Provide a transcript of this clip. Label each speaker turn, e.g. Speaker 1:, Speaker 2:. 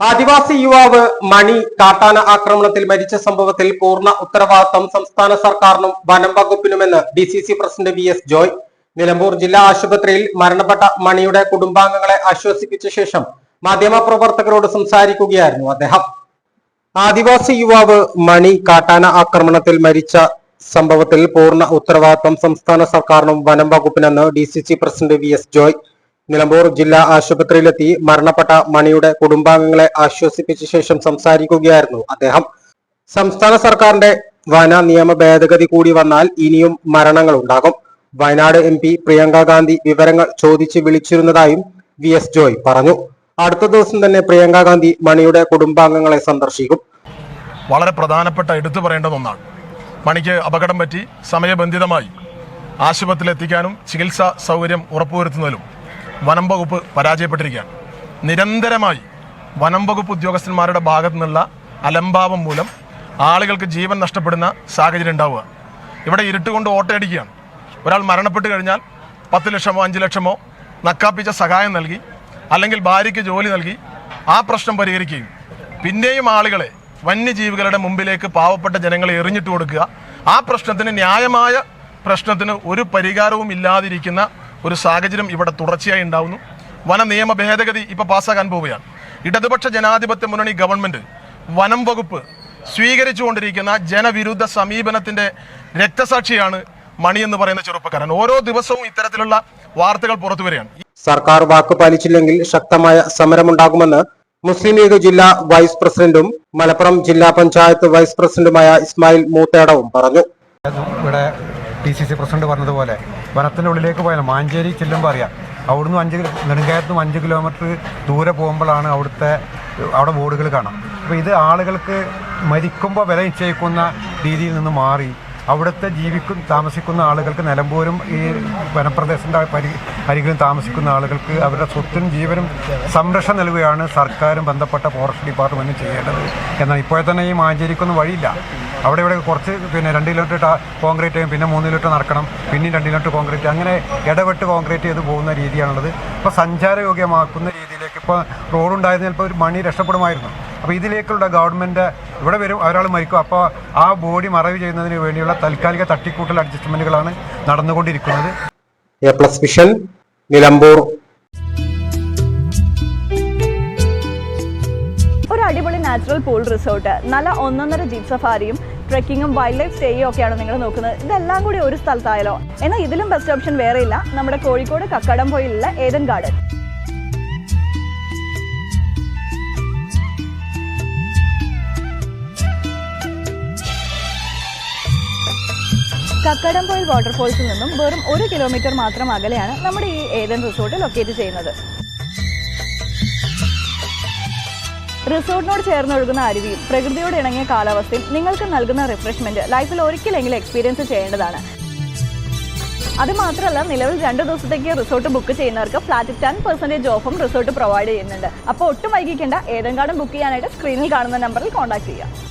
Speaker 1: ആദിവാസി യുവാവ് മണി കാട്ടാന ആക്രമണത്തിൽ മരിച്ച സംഭവത്തിൽ പൂർണ ഉത്തരവാദിത്തം സംസ്ഥാന സർക്കാരിനും വനം വകുപ്പിനുമെന്ന് D C C president V S Joy. Nilambur ജില്ലാ ആശുപത്രിയിൽ മരണപ്പെട്ട മണിയുടെ കുടുംബാംഗങ്ങളെ ആശ്വസിപ്പിച്ച ശേഷം മാധ്യമപ്രവർത്തകരോട് സംസാരിക്കുകയായിരുന്നു അദ്ദേഹം. ആദിവാസി യുവാവ് മണി കാട്ടാന ആക്രമണത്തിൽ മരിച്ച സംഭവത്തിൽ പൂർണ ഉത്തരവാദിത്വം സംസ്ഥാന സർക്കാരിനും വനം വകുപ്പിനെന്ന് D C C president V S Joy. Nilambur ജില്ലാ ആശുപത്രിയിലെത്തി മരണപ്പെട്ട മണിയുടെ കുടുംബാംഗങ്ങളെ ആശ്വസിപ്പിച്ച ശേഷം സംസാരിക്കുകയായിരുന്നു അദ്ദേഹം. സംസ്ഥാന സർക്കാരിന്റെ വന നിയമ ഭേദഗതി കൂടി വന്നാൽ ഇനിയും മരണങ്ങൾ ഉണ്ടാകും. വയനാട് എം പി പ്രിയങ്ക ഗാന്ധി വിവരങ്ങൾ ചോദിച്ച് വിളിച്ചിരുന്നതായും വി എസ് ജോയ് പറഞ്ഞു. അടുത്ത ദിവസം തന്നെ പ്രിയങ്ക ഗാന്ധി മണിയുടെ കുടുംബാംഗങ്ങളെ സന്ദർശിക്കും.
Speaker 2: വളരെ പ്രധാനപ്പെട്ട എടുത്തു പറയേണ്ട ഒന്നാണ്. മണിക്ക് അപകടം പറ്റി സമയബന്ധിതമായി ആശുപത്രിയിൽ എത്തിക്കാനും ചികിത്സാ സൗകര്യം ഉറപ്പുവരുത്തുന്നതിലും വനം വകുപ്പ് പരാജയപ്പെട്ടിരിക്കുകയാണ്. നിരന്തരമായി വനം വകുപ്പ് ഉദ്യോഗസ്ഥന്മാരുടെ ഭാഗത്തു നിന്നുള്ള അലംഭാവം മൂലം ആളുകൾക്ക് ജീവൻ നഷ്ടപ്പെടുന്ന സാഹചര്യം ഉണ്ടാവുക. ഇവിടെ ഇരുട്ടുകൊണ്ട് ഓട്ടയടിക്കുകയാണ്. ഒരാൾ മരണപ്പെട്ട് കഴിഞ്ഞാൽ പത്ത് ലക്ഷമോ അഞ്ച് ലക്ഷമോ നക്കാപ്പിച്ച സഹായം നൽകി അല്ലെങ്കിൽ ഭാര്യയ്ക്ക് ജോലി നൽകി ആ പ്രശ്നം പരിഹരിക്കുകയും പിന്നെയും ആളുകളെ വന്യജീവികളുടെ മുമ്പിലേക്ക് പാവപ്പെട്ട ജനങ്ങളെ എറിഞ്ഞിട്ട് കൊടുക്കുക. ആ പ്രശ്നത്തിന് ന്യായമായ പ്രശ്നത്തിന് ഒരു പരിഹാരവും ഇല്ലാതിരിക്കുന്ന ഒരു സാഹചര്യം ഇവിടെ തുടർച്ചയായി ഉണ്ടാവുന്നു. വന നിയമ ഭേദഗതി ഇപ്പൊ പാസ്സാക്കാൻ പോവുകയാണ്. ഇടതുപക്ഷ ജനാധിപത്യ മുന്നണി ഗവൺമെന്റ് വനം വകുപ്പ് സ്വീകരിച്ചുകൊണ്ടിരിക്കുന്ന ജനവിരുദ്ധ സമീപനത്തിന്റെ രക്തസാക്ഷിയാണ് മണി എന്ന് പറയുന്ന ചെറുപ്പക്കാരൻ. ഓരോ ദിവസവും ഇത്തരത്തിലുള്ള വാർത്തകൾ പുറത്തു വരികയാണ്.
Speaker 1: സർക്കാർ വാക്ക് പാലിച്ചില്ലെങ്കിൽ ശക്തമായ സമരമുണ്ടാകുമെന്ന് മുസ്ലിം ലീഗ് ജില്ലാ വൈസ് പ്രസിഡന്റും മലപ്പുറം ജില്ലാ പഞ്ചായത്ത് വൈസ് പ്രസിഡന്റുമായ ഇസ്മായിൽ മൂത്തേടവും പറഞ്ഞു.
Speaker 3: ഇവിടെ ഡി സി സി പ്രസിഡന്റ് പറഞ്ഞതുപോലെ വനത്തിന്റെ ഉള്ളിലേക്ക് പോയാൽ മാഞ്ചേരി ചെല്ലുമ്പോൾ അറിയാം. അവിടുന്ന് അഞ്ച് നെടുങ്കായത്തുനിന്ന് അഞ്ച് കിലോമീറ്റർ ദൂരെ പോകുമ്പോഴാണ് അവിടുത്തെ അവിടെ ബോർഡുകൾ കാണാം. അപ്പോൾ ഇത് ആളുകൾക്ക് മരിക്കുമ്പോൾ വില നിശ്ചയിക്കുന്ന രീതിയിൽ നിന്ന് മാറി അവിടുത്തെ ജീവിക്കും താമസിക്കുന്ന ആളുകൾക്ക് നിലമ്പൂരും ഈ വനപ്രദേശത്തിന്റെ പരി അരികിലും താമസിക്കുന്ന ആളുകൾക്ക് അവരുടെ സ്വത്തിനും ജീവനും സംരക്ഷണം നൽകുകയാണ് സർക്കാരും ബന്ധപ്പെട്ട ഫോറസ്റ്റ് ഡിപ്പാർട്ട്മെന്റും ചെയ്യേണ്ടത്. എന്നാൽ ഇപ്പോഴത്തന്നെ തന്നെ ഈ മാഞ്ചേരിക്കൊന്നും വഴിയില്ല. അവിടെ ഇവിടെ കുറച്ച് പിന്നെ രണ്ട് കിലോമീറ്റർ കോൺക്രീറ്റ് ചെയ്യും പിന്നെ മൂന്ന് കിലോമീറ്റർ നടക്കണം പിന്നെയും രണ്ട് കിലോമീറ്റർ കോൺക്രീറ്റ് അങ്ങനെ ഇടപെട്ട് കോൺക്രീറ്റ് ചെയ്ത് പോകുന്ന രീതിയാണുള്ളത്. ഇപ്പോൾ സഞ്ചാരയോഗ്യമാക്കുന്ന രീതിയിലേക്ക് ഇപ്പോൾ റോഡുണ്ടായിരുന്ന ചിലപ്പോൾ ഒരു മണി രക്ഷപ്പെടുമായിരുന്നു. അപ്പോൾ ഇതിലേക്കുള്ള ഗവൺമെന്റ് ഇവിടെ വരും ഒരാൾ മരിക്കും. അപ്പോൾ ആ ബോഡി മറവ് ചെയ്യുന്നതിന് വേണ്ടിയുള്ള താൽക്കാലിക തട്ടിക്കൂട്ടൽ അഡ്ജസ്റ്റ്മെന്റുകളാണ് നടന്നുകൊണ്ടിരിക്കുന്നത്.
Speaker 1: എ പ്ലസ് വിഷൻ നിലമ്പൂർ
Speaker 4: അടിപൊളി നാച്ചുറൽ പൂൾ റിസോർട്ട് നല്ല ഒന്നൊന്നര ജീപ്പ് സഫാരിയും ട്രെക്കിങ്ങും വൈൽഡ് ലൈഫ് സ്റ്റേയും ഒക്കെയാണ് നിങ്ങൾ നോക്കുന്നത്. ഇതെല്ലാം കൂടി ഒരു സ്ഥലത്തായാലോ? എന്നാൽ ഇതിലും ബെസ്റ്റ് ഓപ്ഷൻ വേറെയില്ല നമ്മുടെ കോഴിക്കോട് കക്കടംപൊയിലുള്ള ഏതൻ ഗാർഡൻ കക്കടംപൊയിൽ വാട്ടർഫോൾസിൽ നിന്നും വെറും ഒരു കിലോമീറ്റർ മാത്രം അകലെയാണ് നമ്മുടെ ഈ ഏതൻ റിസോർട്ട് ലൊക്കേറ്റ് ചെയ്യുന്നത്. റിസോർട്ടിനോട് ചേർന്നൊഴുകുന്ന അരുവിയും പ്രകൃതിയോട് ഇണങ്ങിയ കാലാവസ്ഥയും നിങ്ങൾക്ക് നൽകുന്ന റിഫ്രഷ്മെന്റ് ലൈഫിൽ ഒരിക്കലെങ്കിലും എക്സ്പീരിയൻസ് ചെയ്യേണ്ടതാണ്. അത് മാത്രമല്ല നിലവിൽ രണ്ട് ദിവസത്തേക്ക് റിസോർട്ട് ബുക്ക് ചെയ്യുന്നവർക്ക് ഫ്ലാറ്റ് ടെൻ പെർസെന്റേജ് ഓഫും റിസോർട്ട് പ്രൊവൈഡ് ചെയ്യുന്നുണ്ട്. അപ്പോൾ ഒട്ടും വൈകിക്കേണ്ട ഏതെങ്കിലും ബുക്ക് ചെയ്യാനായിട്ട് സ്ക്രീനിൽ കാണുന്ന നമ്പറിൽ കോൺടാക്ട് ചെയ്യുക.